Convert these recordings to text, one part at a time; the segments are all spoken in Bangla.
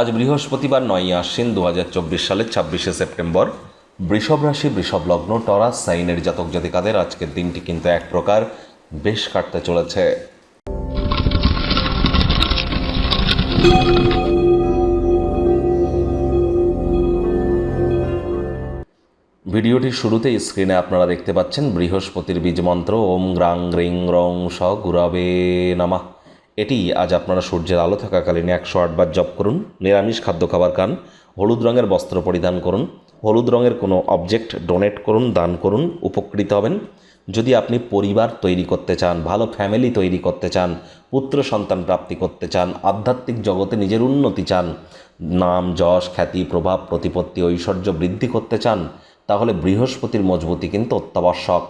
আজ বৃহস্পতিবার নয়ই আশ্বিন দু হাজার চব্বিশ সালের ছাব্বিশে সেপ্টেম্বর। বৃষভ রাশি, বৃষভ লগ্ন টরাস সাইনের জাতক জাতিকাদের আজকের দিনটি কিন্তু এক প্রকার বেশ কাটতে চলেছে। ভিডিওটির শুরুতেই স্ক্রিনে আপনারা দেখতে পাচ্ছেন বৃহস্পতির বীজ মন্ত্র, ওম গ্রাং গ্রিং রং স গুরাবে নামা। এটি আজ আপনারা সূর্যের আলো থাকাকালীন একশো আটবার জপ করুন, নিরামিষ খাদ্য খাবার খান, হলুদ রঙের বস্ত্র পরিধান করুন, হলুদ রঙের কোনো অবজেক্ট ডোনেট করুন, দান করুন, উপকৃত হবেন। যদি আপনি পরিবার তৈরি করতে চান, ভালো ফ্যামিলি তৈরি করতে চান, পুত্র সন্তান প্রাপ্তি করতে চান, আধ্যাত্মিক জগতে নিজের উন্নতি চান, নাম, যশ, খ্যাতি, প্রভাব, প্রতিপত্তি, ঐশ্বর্য বৃদ্ধি করতে চান, তাহলে বৃহস্পতির মজবুতি কিন্তু অত্যাবশ্যক।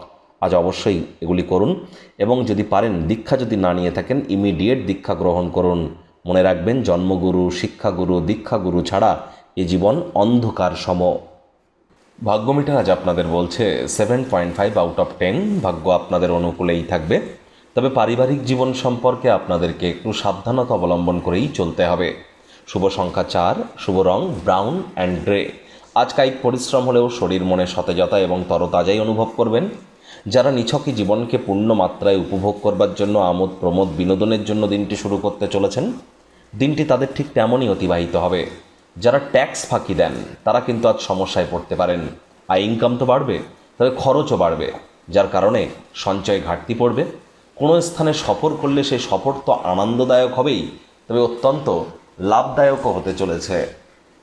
আজ অবশ্যই এগুলি করুন এবং যদি পারেন দীক্ষা যদি না নিয়ে থাকেন ইমিডিয়েট দীক্ষা গ্রহণ করুন। মনে রাখবেন, জন্মগুরু, শিক্ষাগুরু, দীক্ষাগুরু ছাড়া এ জীবন অন্ধকার সম। ভাগ্যমিটার আজ আপনাদের বলছে seven point five out of ten ভাগ্য আপনাদের অনুকূলেই থাকবে। তবে পারিবারিক জীবন সম্পর্কে আপনাদেরকে একটু সাবধানতা অবলম্বন করেই চলতে হবে। শুভ সংখ্যা চার, শুভ রং ব্রাউন অ্যান্ড গ্রে আজ কায়িক পরিশ্রম হলেও শরীর মনে সতেজতা এবং তরতাজাই অনুভব করবেন। যারা নিছকই জীবনকে পূর্ণ মাত্রায় উপভোগ করবার জন্য আমোদ, প্রমোদ, বিনোদনের জন্য দিনটি শুরু করতে চলেছেন, দিনটি তাদের ঠিক তেমনই অতিবাহিত হবে। যারা ট্যাক্স ফাঁকি দেন, তারা কিন্তু আজ সমস্যায় পড়তে পারেন। আর ইনকাম তো বাড়বে, তবে খরচও বাড়বে, যার কারণে সঞ্চয় ঘাটতি পড়বে। কোনো স্থানে সফর করলে সেই সফর তো আনন্দদায়ক হবেই, তবে অত্যন্ত লাভদায়কও হতে চলেছে।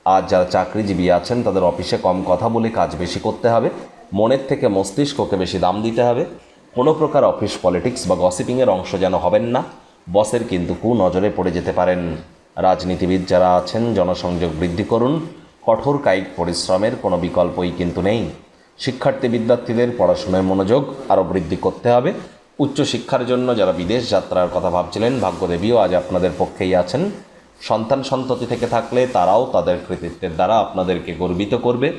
আর যারা চাকরিজীবী আছেন, তাদের অফিসে কম কথা বলে কাজ বেশি করতে হবে। মনের থেকে মস্তিষ্ককে বেশি দাম দিতে হবে। কোনো প্রকার অফিস পলিটিক্স বা গসিপিংয়ের অংশ যেন হবেন না। বসের কিন্তু কু নজরে পড়ে যেতে পারেন। রাজনীতিবিদ যারা আছেন, জনসংযোগ বৃদ্ধি করুন। কঠোর কায়িক পরিশ্রমের কোনো বিকল্পই কিন্তু নেই। শিক্ষার্থী বিদ্যার্থীদের পড়াশোনায় মনোযোগ আরও বৃদ্ধি করতে হবে। উচ্চশিক্ষার জন্য যারা বিদেশ যাত্রার কথা ভাবছিলেন, ভাগ্যদেবীও আজ আপনাদের পক্ষেই আছেন। সন্তান সন্ততি থেকে থাকলে তারাও তাদের কৃতিত্বের দ্বারা আপনাদেরকে গর্বিত করবে।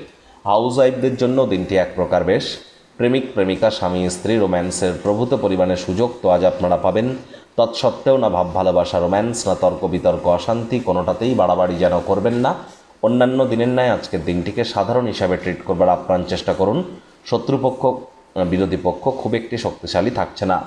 হাউস ওয়াইফদের জন্য দিনটি এক প্রকার বেশ। প্রেমিক, প্রেমিকা, স্বামী, স্ত্রী, রোম্যান্সের প্রভূত পরিমাণে সুযোগ তো আজ আপনারা পাবেন। তৎসত্ত্বেও না ভাব, ভালোবাসা, রোম্যান্স, না তর্ক, বিতর্ক, অশান্তি কোনোটাতেই বাড়াবাড়ি যেন করবেন না। অন্যান্য দিনের ন্যায় আজকের দিনটিকে সাধারণ হিসাবে ট্রিট করবার আপ্রাণ চেষ্টা করুন। শত্রুপক্ষ, বিরোধী পক্ষ খুব একটি শক্তিশালী থাকছে না।